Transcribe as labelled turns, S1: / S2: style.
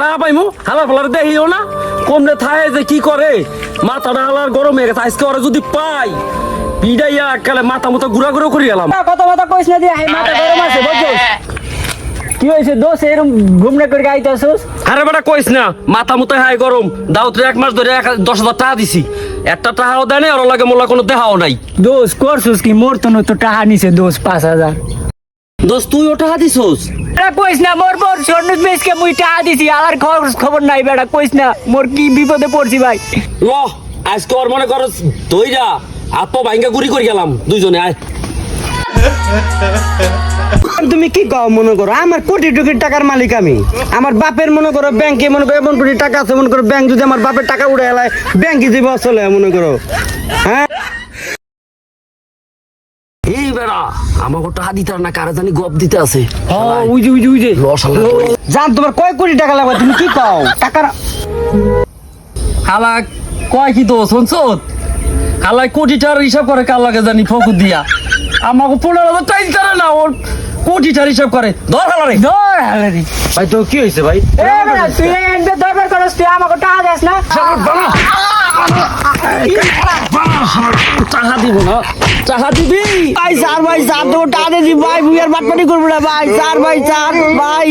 S1: টাকা পাইমু হালার ফালার দেখিও না। কমলে থায় যে কি করে মাথাটা হালার গরম হয়ে গেছে। আজকে ওরা যদি পাই পিডাইয়া একালে মাথা মতো ঘুরা ঘুরা করি গেলাম।
S2: কত কথা কইস না দিয়ে মাথা গরম আছে বুঝছস? কি হয়েছে দোষ এরকম ঘুমনে করে গাইতেছস?
S1: আরে বেটা কইস না মাথা মতো হাই গরম। দাউতে এক মাস ধরে দশ হাজার টাকা দিছি। একটা টাকাও দেয় নাই ওর লাগে মোলা কোনো দেখাও নাই।
S2: দোষ করছস কি? মোর তো তো টাকা নিছে দোষ পাঁচ হাজার।
S1: দোস্ত তুই ও টাকা দিছোস
S2: আরে কইস না মোর মোর স্বর্ণ বেশকে মুই টাকা দিছি আর খবর খবর নাই বেটা কইস না মোর কি বিপদে পড়ছি ভাই?
S1: ল আজকে ওর মনে করো দইরা আত্ম ভাঙ্গা গুড়ি করে গেলাম দুইজনে আয়।
S3: তুমি কি কও মনে করো? আমার কোটি কোটি টাকার মালিক আমি। আমার বাপের মনে করো ব্যাংকে মনে করো এমন কোটি টাকা আছে মনে করো ব্যাংক যদি আমার বাপের টাকা উড়ে এলায় ব্যাংকে দিব চলে মনে করো। হ্যাঁ?
S1: বেড়া। আমাকে টাকা দিতে না কারা জানি গপ দিতে আছে।
S2: ও উই যে উই যে উই যে।
S3: জান তোমার কয় কোটি টাকা লাগবে? তুমি কি কও? টাকার
S1: হালা কয় কি তো শুনছত হালাই কোটি টাকার হিসাব করে কার লাগে জানি ফকুর দিয়া। আমাকে পনেরো হাজার টাইম করে না ওর কোটি টাকার হিসাব করে। ধর হালারে
S2: ধর হালারি
S3: ভাই তো কি হয়েছে ভাই?
S2: তুই দরবার করস তুই আমাকে টাকা দেস না।
S1: দিব না টাকা দিবি
S3: ভাই স্যার ভাই স্যার তো টাকা দিয়ে দি ভাই বুয়ার বাটপাটি করবো না ভাই স্যার ভাই স্যার ভাই